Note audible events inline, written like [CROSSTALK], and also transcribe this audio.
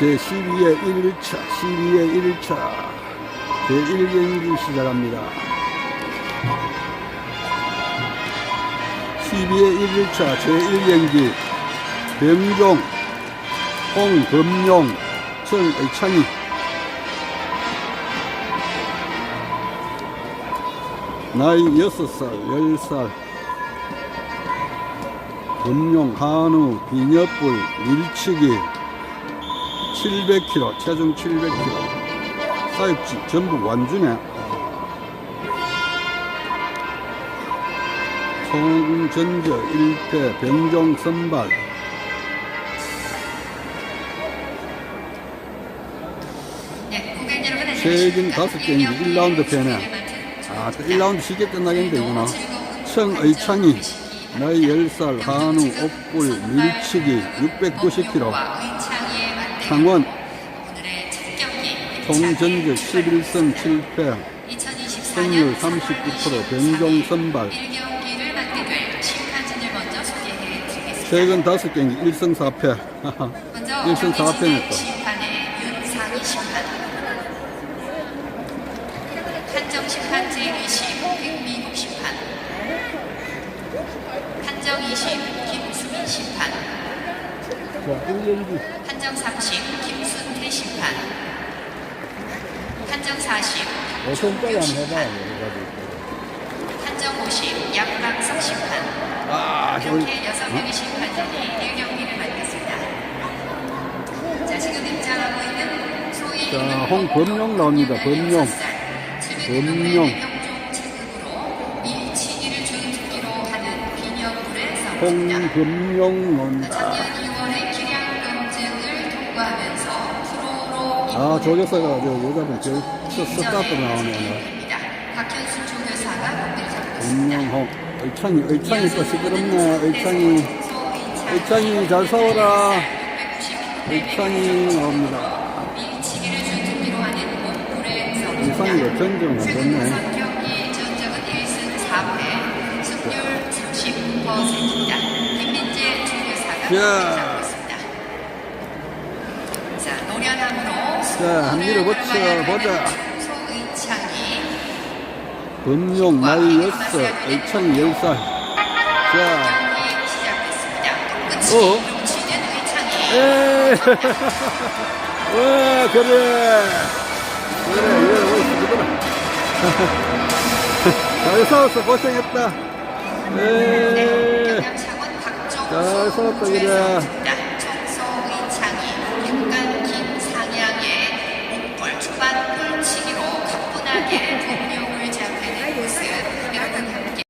제12회 1일차, 12회 1일차, 제1경기 시작합니다. 12회 1일차 제1경기, 병종, 홍금용, 청의창이, 나이 6살, 10살, 금용, 한우, 비녀불, 밀치기, 700kg, 체중 700kg. 사육지 전부 완주네. 총전저 1패 병종 선발. 네, 최근 다섯 경기 1라운드 패네. 아, 아, 또 1라운드 쉽게 끝나겠는데, 이거나. 청의창이, 나이 10살, 한우, 옥불, 밀치기, 690kg. 창원, 총전적 11승 7패, 승률 39%, 병종 선발. 1경기를 맡게 될 심판진을 먼저 소개해 드리겠습니다. 최근 다섯 경기 1승 4패. 먼저 1승 4패 냈다. 심판의 윤상희 심판. 판정 심판 제20 백미국 심판. 판정 20 김수민 심판. 자, 1경기. 판정 30 김순태 심판. 판정 40 어선까지 한번 해봐. 판정 50 양강석 심판. 아, 저기. 이렇게 여섯 명의 심판진이 1경기를 맡겠습니다. 자, 지금 입장하고 있는 소위 자, 홍범용 나옵니다. 범용. 범용. 하는 비녀불의 싸움입니다. 홍금용. 작년 2월에 아, 조교사가 저 여자분 저 스타트 나오네. 박현수 조교사가 목대를 잡고 있습니다. 금용, 홍. 의창이, 의창이 또 시끄럽네. 의창이. 의창이 잘 싸워라. 의창이 나옵니다. 밀치기를 주특기로 하는 몸불의 싸움입니다. 의창이가 전적은 안 됐네. 3경기 전적은 1승 4패, 승률 39%입니다. 김민재 조교사가 자. 한 밀어붙여 보자. 소의창이 금용, 나이 6, 의창이 10살. 자, 어? 에 와, 그래. 그래, 이거 뭐, 그거라. 잘 싸웠어, 고생했다. 에 경남창원 박종수 잘 싸웠다, 그래. 골 초반 꿀치기로 가뿐하게 [LAUGHS] 동료